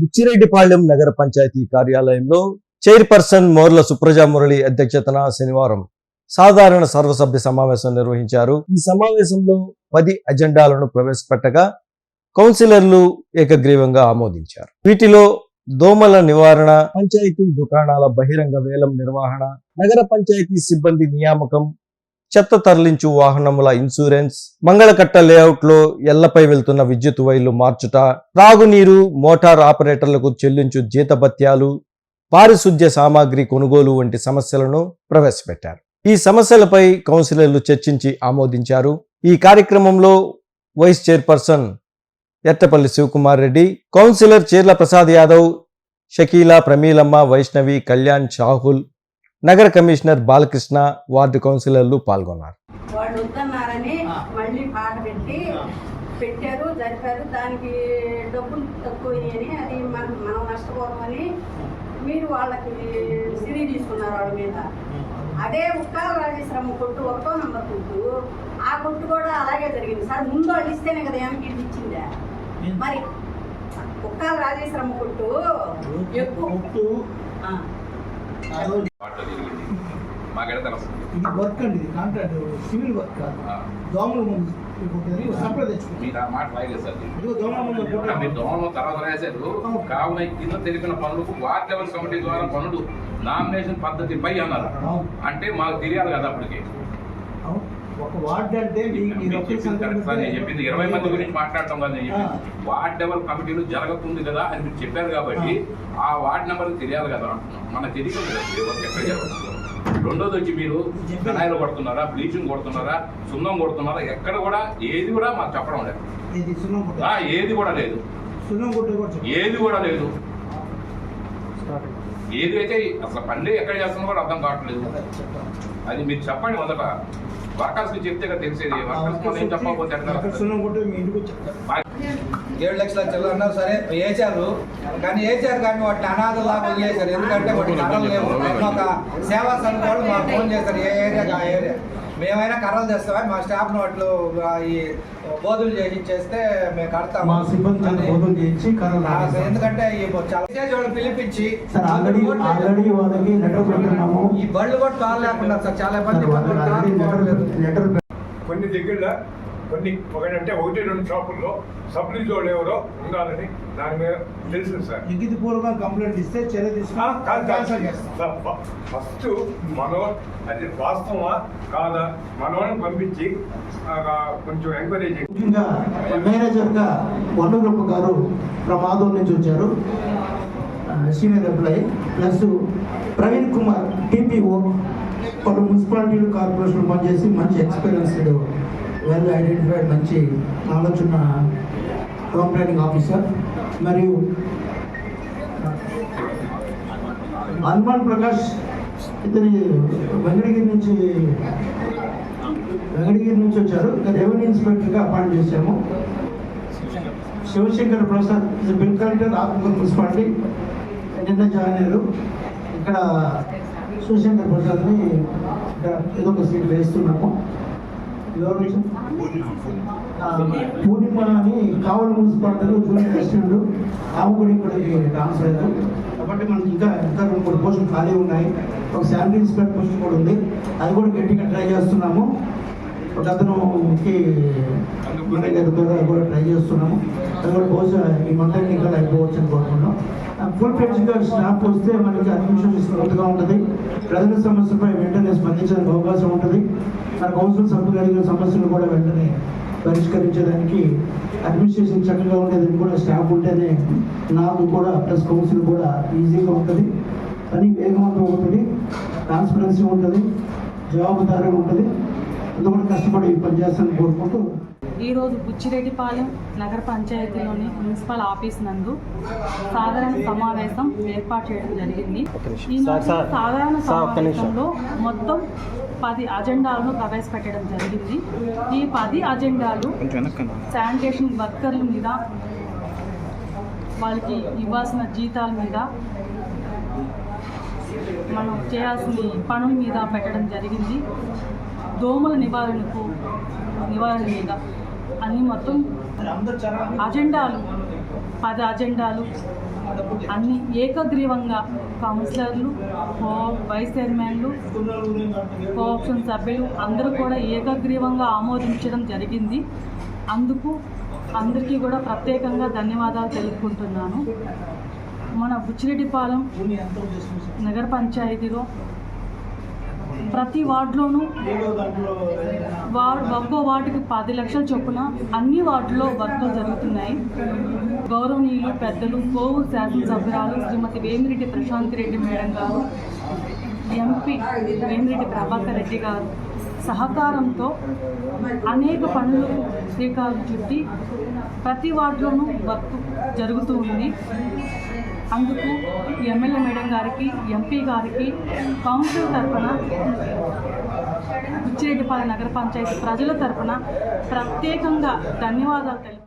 బుచ్చిరెడ్డిపాళ్యం నగర పంచాయతీ కార్యాలయంలో చైర్పర్సన్ మోర్ల సుప్రజా మురళి అధ్యక్షతన శనివారం సాధారణ సర్వసభ్య సమావేశం నిర్వహించారు. ఈ సమావేశంలో పది అజెండాలను ప్రవేశపెట్టగా కౌన్సిలర్లు ఏకగ్రీవంగా ఆమోదించారు. వీటిలో దోమల నివారణ పంచాయతీ దుకాణాల బహిరంగ వేలం నిర్వహణ నగర పంచాయతీ సిబ్బంది నియామకం చెత్త తరలించు వాహనముల ఇన్సూరెన్స్ మంగళకట్ట లేఅవుట్లో ఎల్లపై వెళ్తున్న విద్యుత్ వైర్లు మార్చుట త్రాగునీరు మోటార్ ఆపరేటర్లకు చెల్లించు జీతభత్యాలు పారిశుద్ధ్య సామాగ్రి కొనుగోలు వంటి సమస్యలను ప్రవేశపెట్టారు. ఈ సమస్యలపై కౌన్సిలర్లు చర్చించి ఆమోదించారు. ఈ కార్యక్రమంలో vice chairperson Ettapalli Sivakumar Reddy councillor Cheerla Prasad Yadav Shakila Pramilamma Vaishnavi Kalyan Shahul నగర కమిషనర్ బాలకృష్ణ వార్డు కౌన్సిలర్లు పాల్గొన్నారు. వాళ్ళు వద్దన్నారని మళ్ళీ పాట పెట్టి పెట్టారు జరిపారు. దానికి డబ్బులు తక్కువ అని అది మనం మనం నష్టపోవమని మీరు వాళ్ళకి సిరి తీసుకున్నారు వాళ్ళ మీద. అదే ఉక్కాల రాజేశ్వరమ్మ కొట్టు ఒకటో నంబర్ కొట్టు. ఆ కొట్టు కూడా అలాగే జరిగింది. సార్ ముందు వాళ్ళు ఇస్తేనే కదా ఇది ఇచ్చిందా? మరి ఉక్కాల రాజేశ్వరమ్మ కొట్టు ఎక్కువ కొట్టు ఆ. ఆ రోజు వాటిలో జరిగింది మాకెడ తెలుస్తుంది ఇది వర్క్ అండి ఇది కాంట్రాక్ట్ సివిల్ వర్క్ కాదు. ఆ, దోమల ముందు ఒకటి సప్లై తెచ్చుకుంటాం మీరు ఆ మాట రాయలేదు సార్. దీన్ని. ఇదిగో దోమల ముందు ఆ, మీరు దోమలు తర్వాత రాశారు కావున కింద తెలిపిన పనులకు వార్డ్ లెవెల్ కమిటీ ద్వారా పనులు నామినేషన్ పద్ధతిపై అన్నారు. అంటే మాకు తెలియాలి కదా అప్పటికి. ఒక వార్డ్ అంటే చెప్పింది నేను ఇరవై మంది గురించి మాట్లాడటం కాదు నేను చెప్పింది. వార్డ్ లెవెల్ కమిటీలు జరగతుంది కదా అని మీరు చెప్పారు కాబట్టి ఆ. వార్డ్ నెంబర్ తెలియాలి కదా అంటున్నాం. మనకు తెలియదు కదా ఎక్కడ జరుగుతుందో. రెండోది వచ్చి మీరు కడాయిలు కొడుతున్నారా బ్లీచింగ్ కొడుతున్నారా సున్నం కొడుతున్నారా ఎక్కడ కూడా ఏది కూడా మాకు చెప్పడం లేదు. ఇది సున్నం కొట్టు ఆ, ఏది కూడా లేదు. ఏది కూడా లేదు. ఏది అయితే అసలు పని ఎక్కడ చేస్తున్నా కూడా అర్థం కావట్లేదు. అదే మీరు చెప్పండి మొదట. వర్కర్స్ చెప్తే కదా తెలిసేది. వర్కర్స్ ఏం చెప్పకపోతే ఏడు లక్షల చిల్లర అన్నారు సరే వేశారు కానీ వేశారు కానీ వాటిని అనాథలాగా వదిలేశారు ఎందుకంటే వాటి కర్రలు లేవు మొన్న ఒక సేవా సంఘం వాళ్ళు మాకు ఫోన్ చేశారు ఏ ఏరియా ఆ ఏరియా. మేమైనా కర్రలు తెస్తామా మా స్టాఫ్ వాటిలో ఈ బోధులు చేసి ఇచ్చేస్తే మేము కడతాము. మా సిబ్బంది బోధన చేయించి కర్రలు. ఎందుకంటే ఈ చాలా పిలిపించి ఆల్రెడీ ఆల్రెడీ వాళ్ళకి లెటర్ ఈ బళ్ళు కూడా కాలు లేకుండా సార్ చాలా లెటర్ కొన్ని దగ్గర కొన్ని ఒకటంటే ఒకటి రెండు షాపుల్లో సప్లీ జోడు ఎవరో ఉండాలని దాని మీద తెలుసు సార్. లిఖిత పూర్వకంగా కంప్లైంట్ ఇస్తే చర్య ఆ, తీసుకుని కాదు, కాదు. క్యాన్సల్ చేస్తాం. సార్, ఫ- ఫస్ట్ మనో అది వాస్తవమా కాదా? మనోని పంపించి కొంచెం ఎంక్వైరీ ముఖ్యంగా మేనేజర్గా వనరులప్ప గారు ప్రమాదం నుంచి వచ్చారు. Senior employee plus Praveen Kumar TPO పలు మున్సిపాలిటీలు కార్పొరేషన్ పనిచేసి మంచి ఎక్స్పీరియన్స్డ్ వెల్ ఐడెంటిఫైడ్ మంచి ఆలోచన ఉన్న ట్రైనింగ్ ఆఫీసర్ మరియు హనుమాన్ ప్రకాష్ ఇతని వెంకటగిరి నుంచి వెంకటగిరి నుంచి వచ్చారు. రెవెన్యూ ఇన్స్పెక్టర్గా అపాయింట్ చేశాము. Sivashankar Prasad bill collector Atmakur municipality. నిన్న జాయిన్ అయ్యారు. ఇక్కడ శివశంకర్ ప్రసాద్ని ఇక్కడ ఏదో ఒక సీట్ వేస్తున్నాము. ఎవరు పూర్ణిమ అని కావలి మున్సిపాలిటీలో పూర్ణిమ అసిస్టెంట్ ఆమె కూడా ఇక్కడికి ట్రాన్స్ఫర్ అయ్యారు కాబట్టి మనకి ఇంకా ఇంకా రెండు మూడు పోస్టులు ఖాళీ ఉన్నాయి. ఒక శాలరీ ఇన్స్పెక్టర్ పోస్ట్ కూడా ఉంది. అది కూడా గట్టిగా ట్రై చేస్తున్నాము. ఒక అతనుకి ద్వారా కూడా ట్రై చేస్తున్నాము. అది కూడా బహుశా ఈ మంత్రి ఇంకా అయిపోవచ్చు అని కోరుకుంటున్నాం. ఫుల్ ఫ్లెడ్జ్గా స్టాఫ్ వస్తే మనకి అడ్మిషన్ స్మూత్గా ఉంటుంది. ప్రజల సమస్యలపై స్పందించడానికి అవకాశం ఉంటుంది. మన కౌన్సిల్ సభ్యులు అడిగిన సమస్యలు కూడా వెంటనే పరిష్కరించడానికి అడ్మినిస్ట్రేషన్ చక్కగా ఉండేదని కూడా స్టాఫ్ ఉంటేనే నాకు కూడా ప్లస్ కౌన్సిల్ కూడా ఈజీగా ఉంటుంది. పని వేగవంతం ఉంటుంది ట్రాన్స్పరెన్సీ ఉంటుంది. జవాబుదారీ ఉంటుంది. అందుకని కష్టపడి పనిచేస్తాను కోరుకుంటూ ఈరోజు బుచ్చిరెడ్డిపాలెం నగర పంచాయతీలోని మున్సిపల్ ఆఫీస్ నందు సాధారణ సమావేశం ఏర్పాటు చేయడం జరిగింది. ఈ సాధారణ సమావేశంలో మొత్తం పది అజెండాలను ప్రవేశపెట్టడం జరిగింది. ఈ పది అజెండాలు శానిటేషన్ వర్కర్ల మీద వాళ్ళకి ఇవ్వాల్సిన జీతాల మీద మనం చేయాల్సిన పనుల మీద పెట్టడం జరిగింది. దోమల నివారణకు నివారణ మీద. అన్నీ మొత్తం అజెండాలు పది అజెండాలు అన్ని ఏకగ్రీవంగా కౌన్సిలర్లు కో వైస్ చైర్మన్లు కోఆప్షన్ సభ్యులు అందరూ కూడా ఏకగ్రీవంగా ఆమోదించడం జరిగింది. అందుకు అందరికీ కూడా ప్రత్యేకంగా ధన్యవాదాలు తెలుపుకుంటున్నాను. మన బుచ్చిరెడ్డిపాలెం నగర పంచాయతీలో ప్రతి వార్డులోనూ వార్డ్ ఒక్కో వార్డుకి పది లక్షల చొప్పున అన్ని వార్డుల్లో వర్కులు జరుగుతున్నాయి. గౌరవనీయులు పెద్దలు కోవూరు శాసనసభ్యురాలు శ్రీమతి వేమిరెడ్డి ప్రశాంత్ రెడ్డి మేడం గారు ఎంపీ వేమిరెడ్డి ప్రభాకర్ రెడ్డి గారు సహకారంతో అనేక పనులకు శ్రీకారం చుట్టి ప్రతి వార్డులోనూ వర్క్ జరుగుతూ ఉంది. అందుకు ఎమ్మెల్యే మేడం గారికి ఎంపీ గారికి కౌన్సిల్ తరఫున బుచ్చిరెడ్డిపాలెం నగర పంచాయతీ ప్రజల తరఫున ప్రత్యేకంగా ధన్యవాదాలు తెలుపు